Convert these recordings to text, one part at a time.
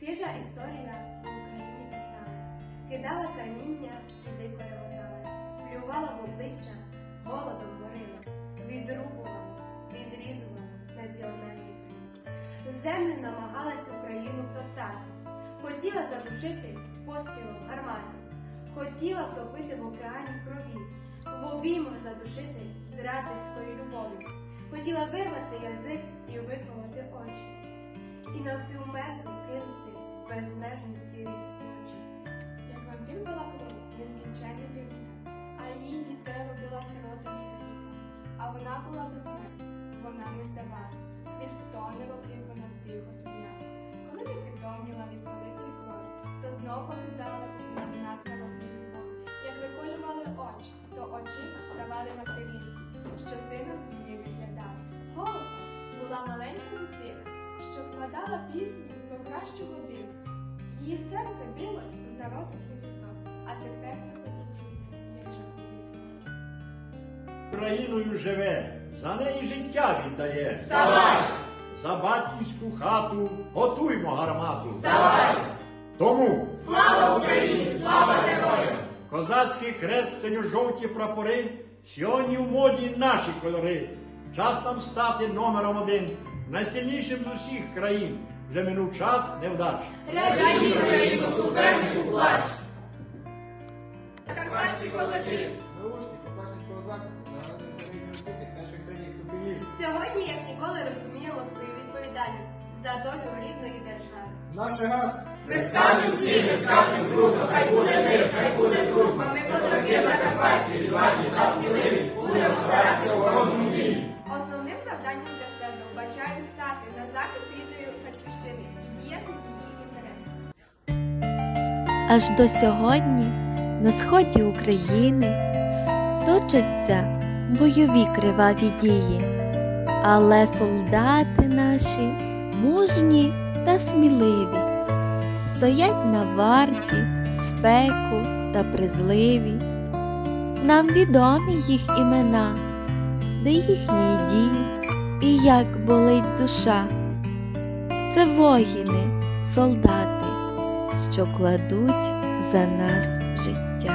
Хижа історія в Україні топталась, кидала каміння і дико реготалась, плювала в обличчя, голодом морила, відрубувала, відрізувала національний крик. Землю намагалась Україну втоптати, хотіла задушити пострілом гармати, хотіла втопити в океані крові, в обіймах задушити зрадницької любові, хотіла вирвати язик і виколоти очі. І на півметру кинути безмежну сірість в. Як вампір була кров, нескінченна півніка, а її дітей робила сиротами віка. А вона була безсмертна, вона не здавалась, і стони років вона тихо сміялась. Коли не притомніла від великої крові, то знов поверталась на знак на вогні. Як виколювали очі, то очима ставали материнські, що сина землі виглядали. Голосом була маленька дитина, що складала пісню про кращу годину. Її серце билось з народом і лісом, а тепер це подивується, як жахливий. Україною живе, за неї життя віддає. Вставай! За батьківську хату готуймо гармату. Вставай! Тому Слава Україні! Слава героям! козацький хрест, синьо-жовті прапори, сьогодні в моді наші кольори. Час нам стати номером один, найсильнішим з усіх країн. Вже минув час невдач. Раді Україну, супернику плач! Карпатські козаки! Перших ступенів. Сьогодні, як ніколи, розуміємо свою відповідальність за долю рідної держави. Наше газ! Ми скажем всі, ми скажем дружно, хай буде мир, хай буде дружба. Ми козаки закарпатські, відважні та сміливі, будемо старатися у вбачаю стати на захист рідної батьківщини і діяти її інтересах. Аж до сьогодні на сході України точаться бойові криваві дії, але солдати наші мужні та сміливі, стоять на варті, спеку та призливі. Нам відомі їх імена, де їхній дім і як болить душа. Це воїни, солдати що кладуть за нас життя.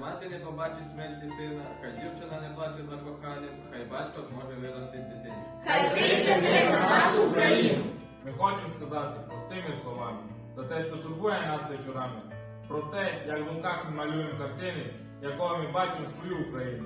Мати не побачить смерті сина, хай дівчина не плаче за коханим, хай батько зможе виростити дитину. Хай прийде мир на нашу Україну! Ми хочемо сказати простими словами за те, що турбує нас вечорами, про те, як в думках ми малюємо картини, якого ми бачимо свою Україну.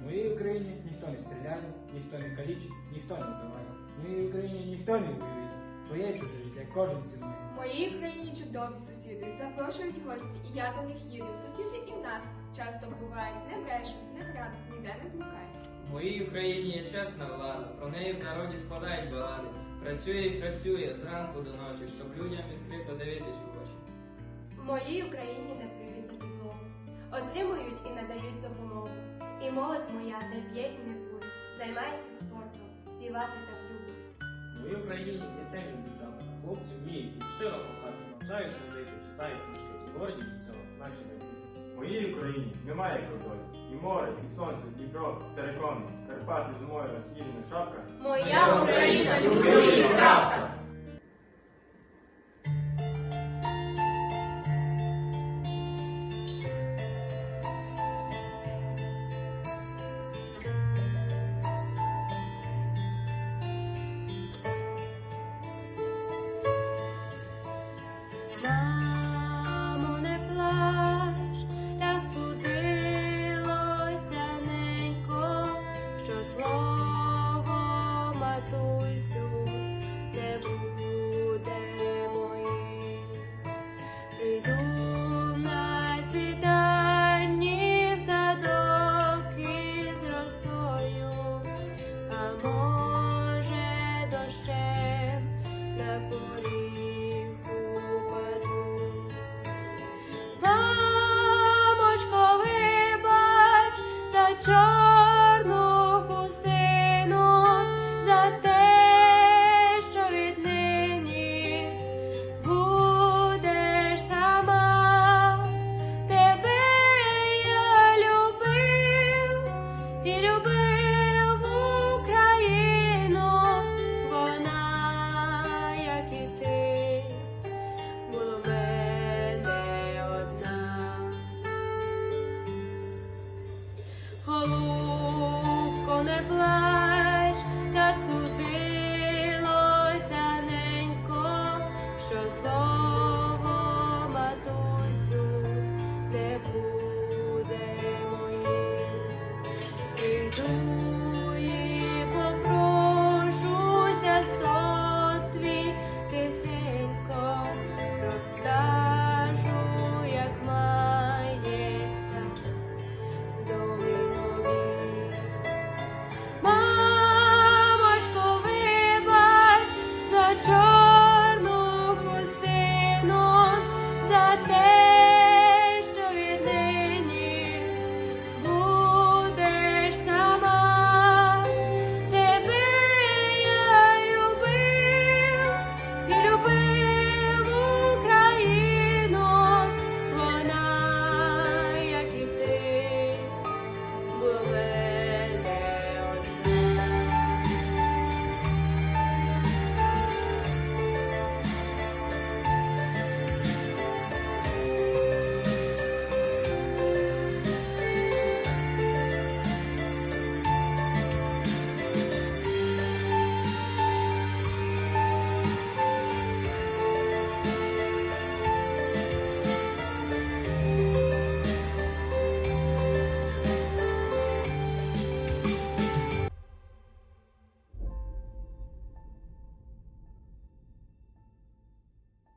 В моїй Україні ніхто не стріляє, ніхто не калічить, ніхто не вбиває. В моїй Україні ніхто не воює. Своє чуже життя кожен цінує. В моїй країні чудові сусіди запрошують гості, і я до них їду. Сусіди і в нас часто бувають, не брешуть, не крадуть, ніде не блукають. В моїй Україні є чесна влада, про неї в народі складають балади. Працює і працює зранку до ночі, щоб людям відкрито. В моїй Україні на підлогу, отримують і надають допомогу. І молодь моя не п'є і не курить, займається спортом, співати так любить. В моїй Україні темні дівчата, а хлопці вміють і щиро кохати, навчаються жити, читають книжки і горді від цього наші батьки. В моїй Україні немає кордонів. І море, і сонце, Дніпро, терикони, Карпати зимою розкидана шапка. Моя Україна, as